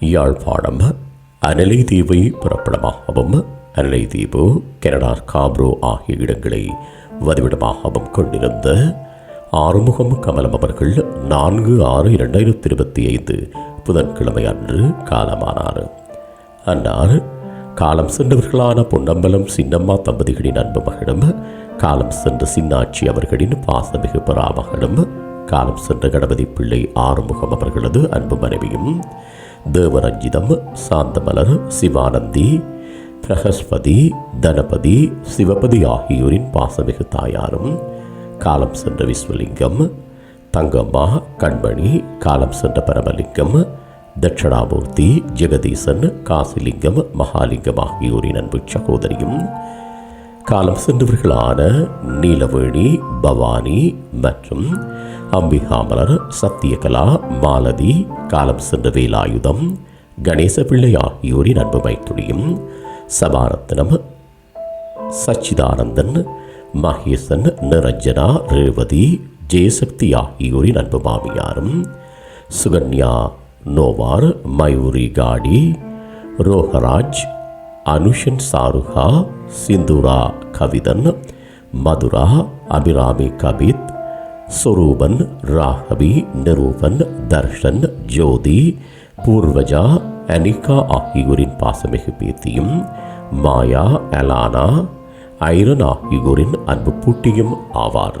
யாழ்ப்பாணம் அனலை தீவை புறப்படமாகவும் அனலை தீவு கனடா காப்ரோ ஆகிய இடங்களை வதிவிடமாகவும் கொண்டிருந்த ஆறுமுகம் கமலம் அவர்கள் நான்கு ஆறு இரண்டாயிரத்தி இருபத்தி ஐந்து புதன்கிழமை அன்று காலமானார். அன்னார் காலம் சென்றவர்களான பொன்னம்பலம் சின்னம்மா தம்பதிகளின் அன்பு மகளும் காலம் சென்ற சின்னாட்சி அவர்களின் பாசமிகு பராமகளும் காலம் சென்ற கணபதி பிள்ளை ஆறுமுகம் அவர்களது அன்பு மனைவியும் தேவரஞ்சிதம் சாந்தமலர் சிவானந்தி பிரகஸ்பதி தனபதி சிவபதி ஆகியோரின் பாசமிகு தாயாரும் காலம் சென்ற விஸ்வலிங்கம் தங்கம்மா கண்மணி காலம் சென்ற பரமலிங்கம் தட்சணாமூர்த்தி ஜெகதீசன் காசிலிங்கம் மகாலிங்கம் ஆகியோரின் அன்பு சகோதரியும் காலம் சென்றவர்களான நீலவேணி பவானி மற்றும் அம்பிகாமலர் சத்தியகலா மாலதி காலம் சென்ற வேலாயுதம் கணேச பிள்ளை ஆகியோரின் அன்பு மைத்துடியும் சபாரத்னம் சச்சிதானந்தன் மகேசன் நிரஞ்சனா ரேவதி ஜெயசக்தி ஆகியோரின் அன்பு மாமியாரும் சுகன்யா நோவார் மயூரி காடி ரோஹராஜ் அனுஷன் சாருகா சிந்துரா கவிதன் மதுரா அபிராமி கபித் சொரூபன் ராகவி நிரூபன் தர்ஷன் ஜோதி பூர்வஜா அனிகா ஆகியோரின் பாசமிகு பேத்தியும் மாயா அலானா ஐரன் ஆகியோரின் அன்பு பூட்டியும் ஆவார்